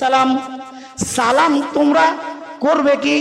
সালাম। সালাম তোমরা করবে কি?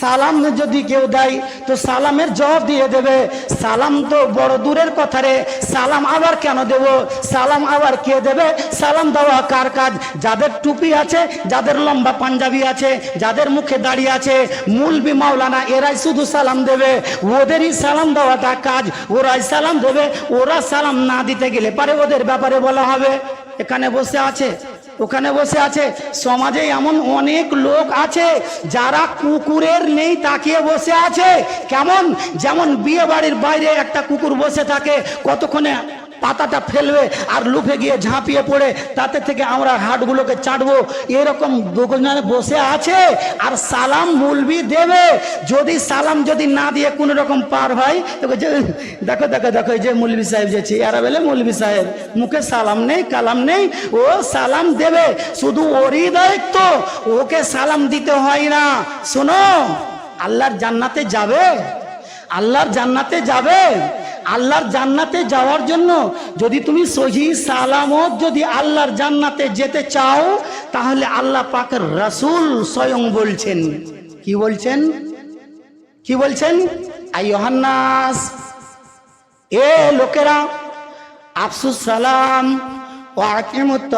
সালাম যদি কেউ দেয়, তো সালামের জবাব দিয়ে দেবে, সালাম তো বড় দূরের কথা রে, সালাম আবার কেন দেব? সালাম আবার কে দেবে? সালাম দেওয়া কার কাজ? যাদের টুপি আছে, যাদের লম্বা পাঞ্জাবি আছে, যাদের মুখে দাড়ি আছে, মুলবি মাওলানা, এরাই শুধু সালাম দেবে। ওদেরই সালাম দেওয়াটা কাজ, ওরাই সালাম দেবে। ওরা সালাম না দিতে গেলে পারে ওদের ব্যাপারে বলা হবে। এখানে বসে আছে। ওখানে বসে আছে। সমাজে এমন অনেক লোক আছে, যারা কুকুরের নেই তাকিয়ে বসে আছে। কেমন? যেমন বিয়ে বাড়ির বাইরে একটা কুকুর বসে থাকে, কতক্ষণে পাতাটা ফেলবে আর লুফে গিয়ে ঝাঁপিয়ে পড়ে তাতে থেকে আমরা হাটগুলোকে চাটবো। এরকম দোকানে বসে আছে আর সালাম মুলবি দেবে। যদি সালাম যদি না দিয়ে কোনো রকম পার হয় তো বলছে, দেখো দেখো দেখো যে মুলবি সাহেব যেছে এরা বলে মুলবি সাহেব মুখে সালাম নেই কালাম নেই ও সালাম দেবে। শুধু ওরই দায়িত্ব ওকে সালাম দিতে হয় না। শোনো আল্লাহর জান্নাতে যাবে আল্লাহর জান্নাতে যাবে। আল্লাহর জান্নাতে যাওয়ার জন্য যদি তুমি সহি সালামত যদি আল্লাহর জান্নাতে যেতে চাও, তাহলে আল্লাহ পাকের রাসূল স্বয়ং বলছেন। কি বলছেন? কি বলছেন? আই ইয়োহান্নাস এ লোকেরা, আফসুস সালাম ও আকিমুত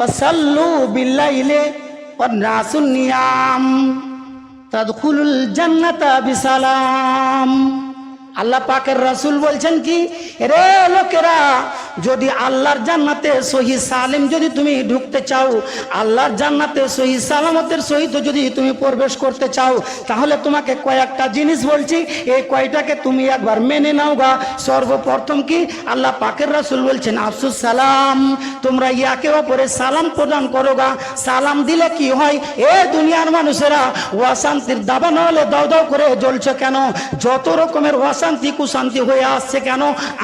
ও সাল্লু বিল্লাইলে ও নাসুন নিয়াম তাদখুলুল জান্নাতা বিসালাম। আল্লাহ পাকের রাসূল বলছেন কি রে লোকেরা, যদি আল্লাহর জান্নাতে সহি সালিম যদি তুমি ঢুকতে চাও, আল্লাহর জান্নাতে সহি সালামতের সহিত যদি তুমি প্রবেশ করতে চাও, তাহলে তোমাকে কয়েকটা জিনিস বলছি। এই কয়টাকে তুমি একবার মেনে নাও গা। সর্বপ্রথম কি, আল্লাহ পাকের রাসূল বলছেন, আফসুস সালাম, তোমরা ইয়াকে অপরে সালাম প্রদান করো গা। সালাম দিলে কি হয়? এ দুনিয়ার মানুষেরা অশান্তির দাবা নহলে দাও দাও করে জ্বলছে কেন? যত রকমের অশান্তি কুশান্তি হয়ে আসছে কেন?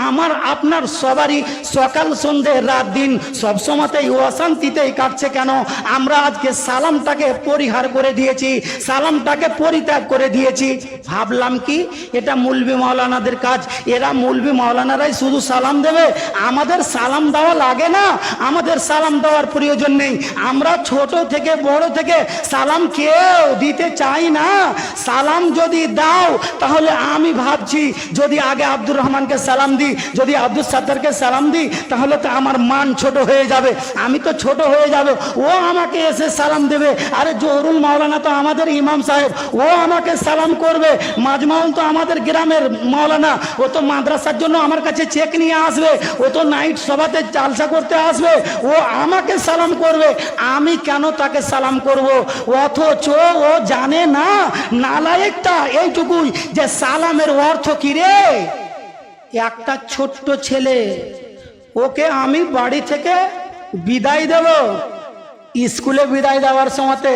আমার, আপনার সবারই সকাল, সন্ধে, রাত, দিন সবসময়তেই অশান্তিতেই কাটছে কেন? আমরা আজকে সালামটাকে পরিহার করে দিয়েছি, সালামটাকে পরিত্যাগ করে দিয়েছি। ভাবলাম কি? এটা মুলবি মাওলানাদের কাজ। এরা মুলবি মাওলানারাই শুধু সালাম দেবে। আমাদের সালাম দেওয়া লাগে না। আমাদের সালাম দেওয়ার প্রয়োজন নেই। আমরা ছোট থেকে, বড় থেকে সালাম কেউ দিতে চাই না। সালাম যদি দাও, তাহলে আমি ভাবছি যদি আগে আব্দুর রহমানকে সালাম দিই, যদি আব্দুল সাত্তারকে সালাম দিই, তাহলে তো আমার মান ছোট হয়ে যাবে। আমি তো ছোট হয়ে যাবে। ও আমাকে এসে সালাম দেবে। আরে জহরুল মাওলানা তো আমাদের ইমাম সাহেব। ও আমাকে সালাম করবে। মাজমাউল তো আমাদের গ্রামের মাওলানা। ও তো মাদ্রাসার জন্য আমার কাছে চেক নিয়ে আসবে। ও তো নাইট সভাতে জালসা করতে আসবে। ও আমাকে সালাম করবে। আমি কেন তাকে সালাম করব? অথচ ও জানে না, নালায়েকটা এইটুকুই যে সালামের অর্থ কি রে? একটা ছোট্ট ছেলে, ওকে আমি বাড়ি থেকে বিদায় দেব। স্কুলে বিদায় দেওয়ার সময়তে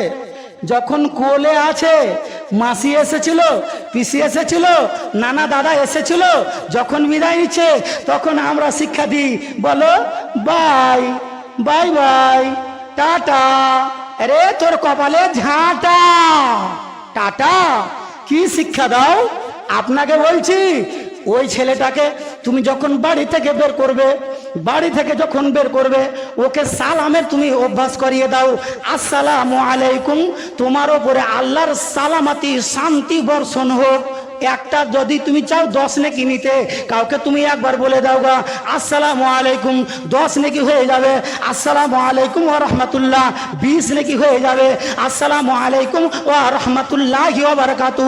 যখন কোলে আছে, মাসি এসেছিল, পিসি এসেছিল, নানা দাদা এসেছিল, যখন বিদায় নিচ্ছে, তখন আমরা শিক্ষা দিই, বলো, বাই বাই বাই, টাটা। আরে, তোর কপালে ঝাঁটা। টাটা, কি শিক্ষা দাও? আপনাকে বলছি, ওই ছেলেটাকে তুমি যখন বাড়ি থেকে বের করবে, বাড়ি থেকে যখন বের করবে, ওকে সালামের তুমি অভ্যাস করিয়ে দাও। আসসালামু আলাইকুম, তোমার ওপরে আল্লাহর সালামাতি শান্তি বর্ষণ হোক। একটা যদি তুমি চাও দশ নেকি নিতে, কাউকে তুমি একবার বলে দাও গা, আসসালামু আলাইকুম, দশ নেকি হয়ে যাবে, আসসালামু আলাইকুম ও রহমতুল্লাহ, বিশ নেকি হয়ে যাবে, আসসালামু আলাইকুম ও রহমতুল্লাহ বারকাতু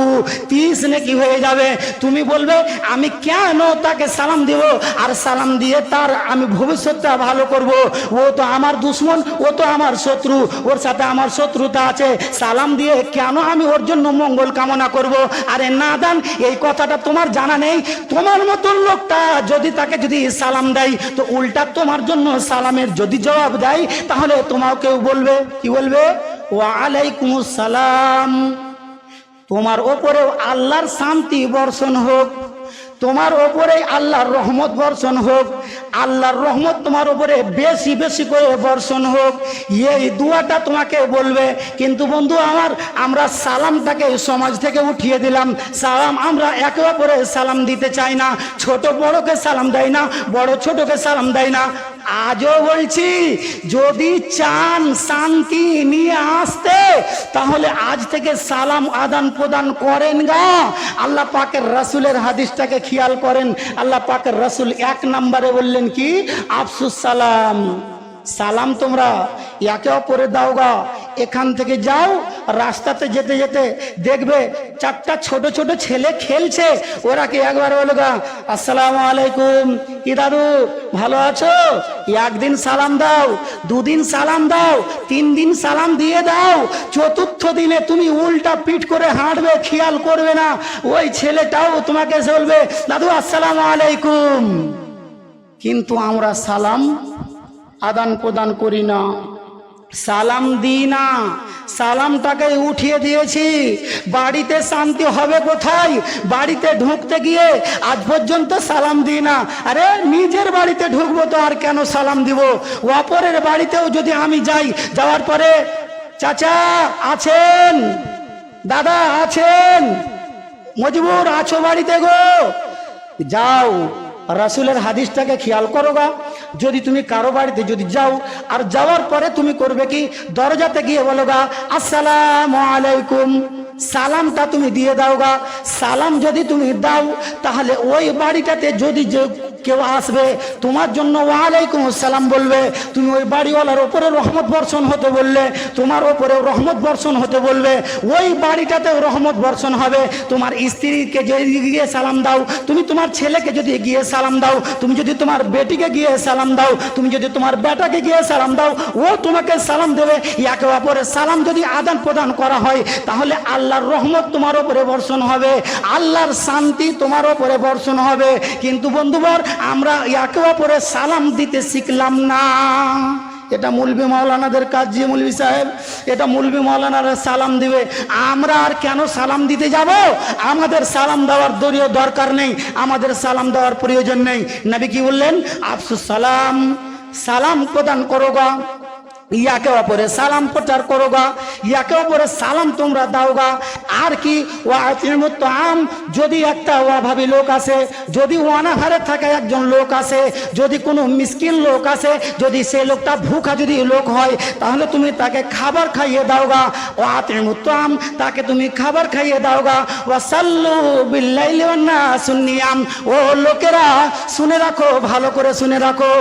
তিরিশ নেকি হয়ে যাবে। তুমি বলবে, আমি কেন তাকে সালাম দিব? আর সালাম দিয়ে তার আমি ভবিষ্যৎটা ভালো করব। ও তো আমার দুশ্মন, ও তো আমার শত্রু, ওর সাথে আমার শত্রুতা আছে। সালাম দিয়ে কেন আমি ওর জন্য মঙ্গল কামনা করব? আরে না দান এই কথাটা তোমার জানা নেই। তোমার মতন লোকটা যদি তাকে যদি সালাম দেয়, তো উল্টা তোমার জন্য সালামের যদি জবাব দেয়, তাহলে তোমাকেও বলবে? কি বলবে? ওয়ালাইকুম সালাম। তোমার ওপরেও আল্লাহর শান্তি বর্ষণ হোক। তোমার ওপরে আল্লাহর রহমত বর্ষণ হোক। আল্লাহর রহমত তোমার উপরে বেশি বেশি করে বর্ষণ হোক। এই দুয়াটা তোমাকে বলবে, কিন্তু বন্ধু, আমার, আমরা সালামটাকে সমাজ থেকে উঠিয়ে দিলাম। সালাম আমরা একে অপরে সালাম দিতে চাই না। ছোট বড়কে সালাম দেয় না, বড় ছোটকে সালাম দেয় না। আজও বলছি, যদি চান শান্তি নিয়ে আসতে, তাহলে আজ থেকে সালাম আদান প্রদান করেন গা। আল্লাহ পাকের রসুলের হাদিসটাকে খেয়াল করেন। আল্লাহ পাকের রসুল এক নম্বরে বললেন কি? আফসুস সালাম। সালাম তোমরা একে অপরে দাও গা এখান থেকে যাও, রাস্তাতে যেতে যেতে দেখবে চারটা ছোট ছোট ছেলে খেলছে। ওরা কি একবার বলো গা, আসসালাম আলাইকুম। কি দাদু, ভালো আছো? একদিন সালাম দাও, দুদিন সালাম দাও, তিন দিন সালাম দিয়ে দাও। চতুর্থ দিনে তুমি উল্টা পিঠ করে হাঁটবে, খেয়াল করবে না। ওই ছেলেটাও তোমাকে বলবে, দাদু, আসসালাম আলাইকুম। কিন্তু আমরা সালাম আদান প্রদান করি না। সালাম দিই না। সালামটাকে উঠিয়ে দিয়েছি। বাড়িতে শান্তি হবে কোথায়? বাড়িতে ঢুকতে গিয়ে আজ পর্যন্ত সালাম দিই না। আরে, নিজের বাড়িতে ঢুকবো তো আর কেন সালাম দিব? অপরের বাড়িতেও যদি আমি যাই, যাওয়ার পরে, চাচা, আছেন? দাদা, আছেন? মজবুর, আছো বাড়িতে গো? যাও। রাসুলের হাদিসটাকে খেয়াল করো গা। যদি তুমি কারও বাড়িতে যদি যাও, আর যাওয়ার পরে তুমি করবে কি? দরজাতে গিয়ে বলো গা, আসসালাম আলাইকুম। সালামটা তুমি দিয়ে দাও গা। সালাম যদি তুমি দাও, তাহলে ওই বাড়িটাতে যদি যে কেউ আসবে, তোমার জন্য ওয়ালাইকুম আসসালাম বলবে, তুমি ওই বাড়িওয়ালার ওপরে রহমত বর্ষণ হতে বললে, তোমার ওপরে রহমত বর্ষণ হতে বলবে, ওই বাড়িটাতেও রহমত বর্ষণ হবে, তোমার স্ত্রীকে যদি গিয়ে সালাম দাও, তুমি তোমার ছেলেকে যদি গিয়ে সালাম দাও, তুমি যদি তোমার বেটিকে গিয়ে সালাম দাও, তুমি যদি তোমার বেটাকে গিয়ে সালাম দাও, ও তোমাকে সালাম দেবে একে অপরের সালাম যদি আদান প্রদান করা হয়, তাহলে আল্লাহর রহমত তোমার ওপরে বর্ষণ হবে, আল্লাহর শান্তি তোমার ওপরে বর্ষণ হবে। কিন্তু বন্ধুবর আমরা একে অপরে সালাম দিতে শিখলাম না। এটা মুলবি মাওলানাদের কাজ যে মুলবি সাহেব, এটা মুলবি মাওলানারা সালাম দিবে। আমরা আর কেন সালাম দিতে যাব? আমাদের সালাম দেওয়ার দলীয় দরকার নেই, আমাদের সালাম দেওয়ার প্রয়োজন নেই। নবী কি বললেন? আফসুস সালাম সালাম প্রদান করো গা। ইয়াকে অপরে সালাম প্রচার করো গা ইয়াকে অপরে সালাম তোমরা দাও গা আর কি ও আম যদি একটা অভাবী লোক আছে যদি অনাহারে থাকা একজন লোক আছে যদি কোনো মিসকিন লোক আছে যদি সে লোকটা ভুখা যদি লোক হয়, তাহলে তুমি তাকে খাবার খাইয়ে দাও গা ও মতো আম তাকে তুমি খাবার খাইয়ে দাও গা ও সাল্লু বিল্লাইলি না শুনিয়াম ও লোকেরা, শুনে রাখো, ভালো করে শুনে রাখো।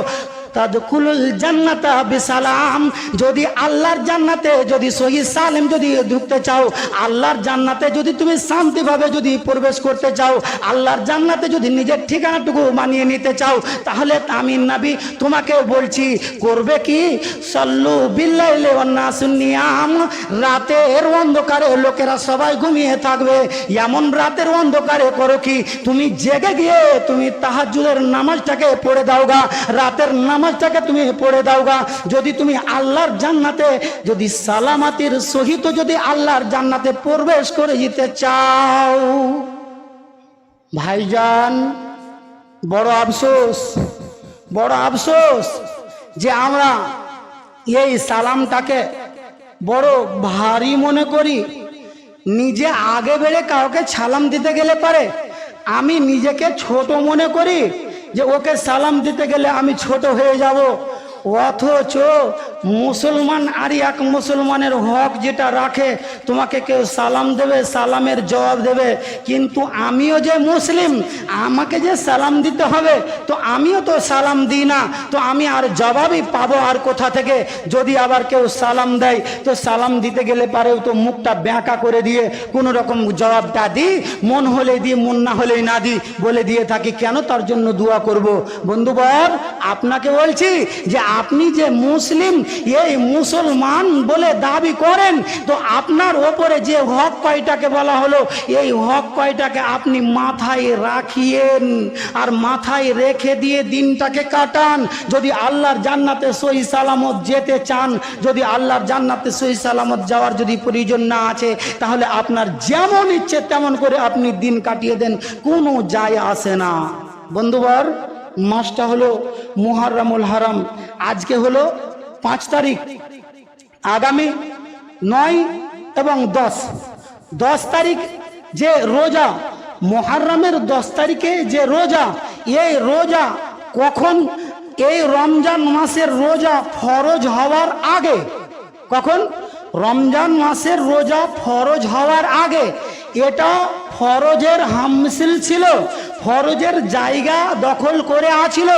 তাদকুলুল জান্নাতা বিসালাম। যদি আল্লাহর জান্নাতে যদি সহি সালেম যদি ঢুকতে চাও, আল্লাহর জান্নাতে যদি তুমি শান্তিভাবে যদি প্রবেশ করতে চাও, আল্লাহর জান্নাতে যদি নিজের ঠিকানাটুকু মানিয়ে নিতে চাও, তাহলে আমি নাবি তোমাকে বলছি, করবে কি? সল্লু বিল্লাইলে অন্যাসুনিয়াম রাতের অন্ধকারে লোকেরা সবাই ঘুমিয়ে থাকবে। এমন রাতের অন্ধকারে করো কি? তুমি জেগে গিয়ে তুমি তাহাজুদের নামাজটাকে পড়ে দাও গা। রাতের নামাজটাকে তুমি পড়ে দাও গা যদি তুমি আল্লাহর জান্নাতে, যদি সালামাতির সহিত যদি আল্লাহর জান্নাতে প্রবেশ করে যেতে চাও। ভাইজান, বড় আফসোস বড় আফসোস যে আমরা এই সালামটাকে বড় ভারী মনে করি। নিজে আগে বেড়ে কাউকে সালাম দিতে গেলে পারে। আমি নিজেকে ছোট মনে করি। যে ওকে সালাম দিতে গেলে আমি ছোট হয়ে যাব। অথচ মুসলমান আর এক মুসলমানের হক যেটা রাখে, তোমাকে কেউ সালাম দেবে, সালামের জবাব দেবে। কিন্তু আমিও যে মুসলিম, আমাকে যে সালাম দিতে হবে, তো আমিও তো সালাম দিই না। তো আমি আর জবাবই পাবো আর কোথা থেকে? যদি আবার কেউ সালাম দেয়, তো সালাম দিতে গেলে পারেও তো মুখটা ব্যাঁকা করে দিয়ে কোনো রকম জবাবটা দিই, মন হলে দিই, মন না হলেই না দিই, বলে দিয়ে থাকি, কেন তার জন্য দোয়া করব? বন্ধু বন্ধুবর আপনাকে বলছি যে আপনি যে মুসলিম এই মুসলমান বলে দাবি করেন, তো আপনার ওপরে যে হক কয়টাকে বলা হলো, এই হক কয়টাকে আপনি মাথায় রাখিয়েন আর মাথায় রেখে দিয়ে দিনটাকে কাটান। যদি আল্লাহর জান্নাতে সহি সালামত যেতে চান, যদি আল্লাহর জান্নাতে সহি সালামত যাওয়ার যদি প্রয়োজন না আছে, তাহলে আপনার যেমন ইচ্ছে তেমন করে আপনি দিন কাটিয়ে দেন, কোনো যায় আসে না। বন্ধুবার মাসটা হলো মুহাররামুল হারাম, আজকে হলো পাঁচ তারিখ, আগামী নয় এবং দশ। দশ তারিখ যে রোজা, মহারমের দশ তারিখে যে রোজা, এই রোজা কখন? এই রমজান মাসের রোজা ফরজ হওয়ার আগে। কখন? রমজান মাসের রোজা ফরজ হওয়ার আগে। এটা ফরজের হামসিল ছিল। ফরজের জায়গা দখল করে আছিল।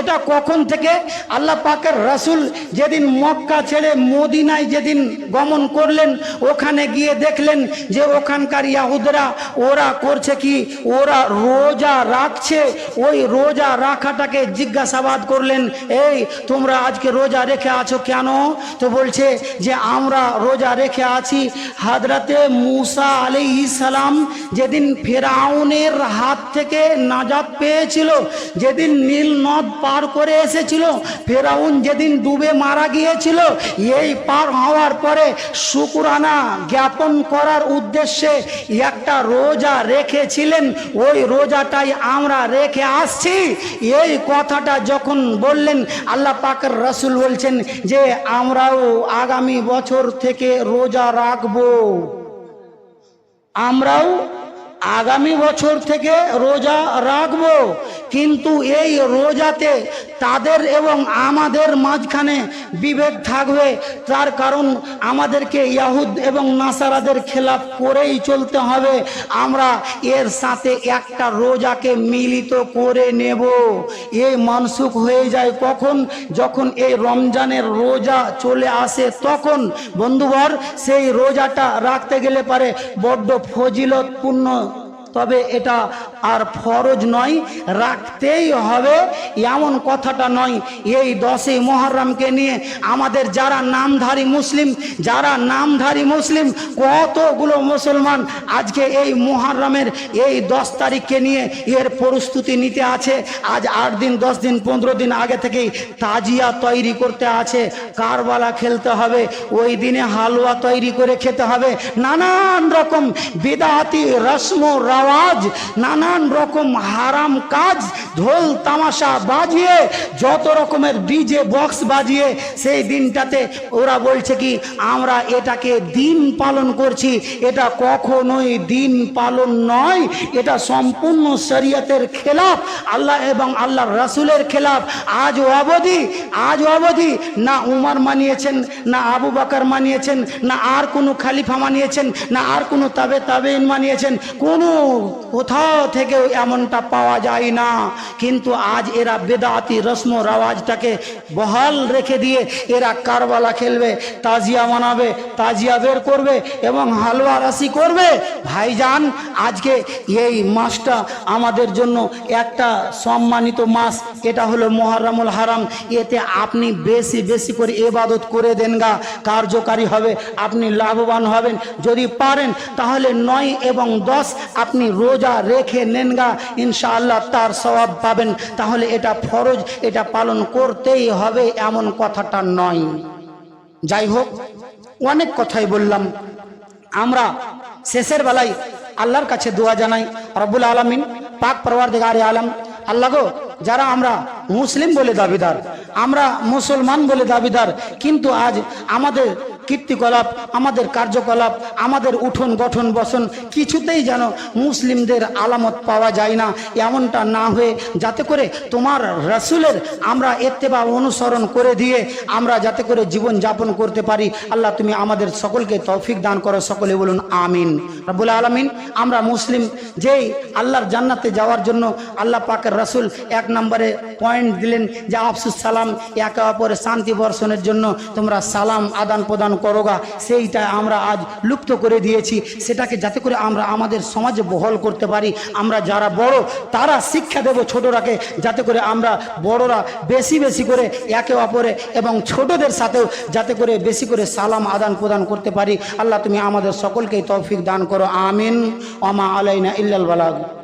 এটা কখন থেকে? আল্লাহ পাকের রাসুল যেদিন মক্কা ছেড়ে মদিনায় যেদিন গমন করলেন, ওখানে গিয়ে দেখলেন যে ওখানকার ইয়াহুদরা ওরা করছে কি? ওরা রোজা রাখছে। ওই রোজা রাখাটাকে জিজ্ঞাসাবাদ করলেন, এই, তোমরা আজকে রোজা রেখে আছো কেন? তো বলছে যে, আমরা রোজা রেখে আছি। হাজরাতে মুসা আলি সালাম যেদিন ফেরাউনের হাত থেকে নাজাত পেয়েছিল, যেদিন নীল নদ পার করে এসেছিল, ফেরাউন যেদিন ডুবে মারা গিয়েছিল, এই পার হওয়ার পরে শুকুরানা জ্ঞাপন করার উদ্দেশ্যে একটা রোজা রেখেছিলেন, ওই রোজাটাই আমরা রেখে আসছি। এই কথাটা যখন বললেন, আল্লাহ পাকের রসুল বলছেন যে, আমরাও আগামী বছর থেকে রোজা রাখব। আমরাও আগামী বছর থেকে রোজা রাখব। কিন্তু এই রোজাতে তাদের এবং আমাদের মাঝখানে বিভেদ থাকবে। তার কারণ আমাদেরকে ইয়াহুদ এবং নাসারাদের খেলাফ করেই চলতে হবে। আমরা এর সাথে একটা রোজাকে মিলিত করে নেব। এই মানসুক হয়ে যায় কখন? যখন এই রমজানের রোজা চলে আসে তখন। বন্ধুবর, সেই রোজাটা রাখতে গেলে পারে বড্ড ফজিলতপূর্ণ তবে এটা আর ফরজ নয়, রাখতেই হবে। এমন কথাটা নয়, এই দশই মহরমকে নিয়ে আমাদের যারা নামধারী মুসলিম, যারা নামধারী মুসলিম, কতগুলো মুসলমান আজকে এই মহরমের এই দশ তারিখকে নিয়ে এর প্রস্তুতি নিতে আছে। আজ আট দিন, দশ দিন, পনেরো দিন আগে থেকেই তাজিয়া তৈরি করতে আছে। কারবালা খেলতে হবে, ওই দিনে হালুয়া তৈরি করে খেতে হবে। নানান রকম বিদাহাতি, রসম রাওয়াজ নানান রকম হারাম কাজ, ঢোল তামাশা বাজিয়ে, যত রকমের ডিজে বক্স বাজিয়ে, সেই দিনটাতে ওরা বলছে কি, আমরা এটাকে দিন পালন করছি, এটা কখনোই দিন পালন নয়, এটা সম্পূর্ণ শরীয়তের খেলাফ, আল্লাহ এবং আল্লাহ রাসুলের খেলাফ। আজ অবধি আজ অবধি না উমার মানিয়েছেন, না আবু বাকার মানিয়েছেন, না আর কোনো খালিফা মানিয়েছেন, না আর কোনো তাবে তাবেইন মানিয়েছেন, কোনো কোথাও থেকেও এমনটা পাওয়া যায় না। কিন্তু আজ এরা বেদাতি রসম রাওয়াজটাকে বহাল রেখে দিয়ে এরা কারবালা খেলবে, তাজিয়া মানাবে, তাজিয়া বের করবে এবং হালুয়া রাশি করবে। ভাইজান, আজকে এই মাসটা আমাদের জন্য একটা সম্মানিত মাস। এটা হলো মহারামুল হারাম। এতে আপনি বেশি বেশি করে এবাদত করে দেন গা। কার্যকারী হবে, আপনি লাভবান হবেন। যদি পারেন, তাহলে নয় এবং দশ আপনি রোজা রেখে নেন গা ইনশাআল্লাহ তার স্বভাব পাবেন। তাহলে এটা ফরজ, এটা পালন করতেই হবে এমন কথাটা নয়। যাই হোক, অনেক কথাই বললাম। আমরা শেষের বেলায় আল্লাহর কাছে দোয়া জানাই, রব্বুল আলমিন, পাক পরওয়ার দিগারে আলম, আল্লাহ গো, যারা আমরা মুসলিম বলে দাবিদার, আমরা মুসলমান বলে দাবিদার, কিন্তু আজ আমাদের কীর্তিকলাপ, আমাদের কার্যকলাপ, আমাদের উঠন, গঠন, বসন, কিছুতেই যেন মুসলিমদের আলামত পাওয়া যায় না, এমনটা না হয়ে যাতে করে তোমার রসুলের আমরা এত্তেবা অনুসরণ করে দিয়ে আমরা যাতে করে জীবন যাপন করতে পারি। আল্লাহ তুমি আমাদের সকলকে তৌফিক দান করো, সকলে বলুন আমিন। রব্বুল আলমিন, আমরা মুসলিম যেই আল্লাহর জান্নাতে যাওয়ার জন্য আল্লাহ পাকের রসুল এক নম্বরে পয়েন্ট দিলেন যে, আফসুস সালাম, একে অপরে শান্তি বর্ষণের জন্য তোমরা সালাম আদান প্রদান করোগা, সেইটা আমরা আজ লুপ্ত করে দিয়েছি। সেটাকে যাতে করে আমরা আমাদের সমাজে বহল করতে পারি। আমরা যারা বড়, তারা শিক্ষা দেব ছোটরাকে, যাতে করে আমরা বড়রা বেশি বেশি করে একে অপরে এবং ছোটদের সাথেও যাতে করে বেশি করে সালাম আদান প্রদান করতে পারি। আল্লাহ তুমি আমাদের সকলকেই তৌফিক দান করো। আমিন। ওমা আলাইনা ইল্লাল বালাগ।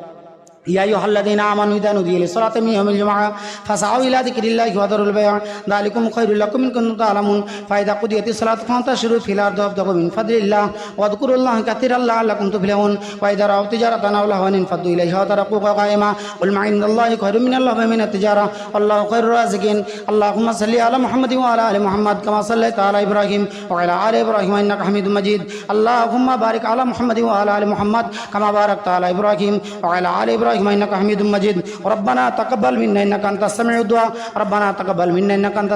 يا أيها الذين آمنوا إذا نودي للصلاة من يوم الجمعة فاسعوا إلى ذكر الله وذروا البيع ذلكم خير لكم إن كنتم تعلمون. فإذا قضيت الصلاة فانتشروا في الأرض وابتغوا من فضل الله واذكروا الله كثيرا لعلكم تفلحون. وإذا رأوا تجارة أو لهوا انفضوا إليها وتركوك قائما قل ما عند الله خير من الله ومن التجارة. والله خير الرازقين. اللهم صل على محمد وعلى آل محمد كما صليت على إبراهيم وعلى آل إبراهيم إنك حميد مجيد. اللهم بارك على محمد وعلى آل محمد كما باركت على إبراهيم وعلى آل إبراهيم. إنك حميد مجيد ربنا تقبل منا إنك أنت السميع الدعاء ربنا تقبل منا إنك أنت السميع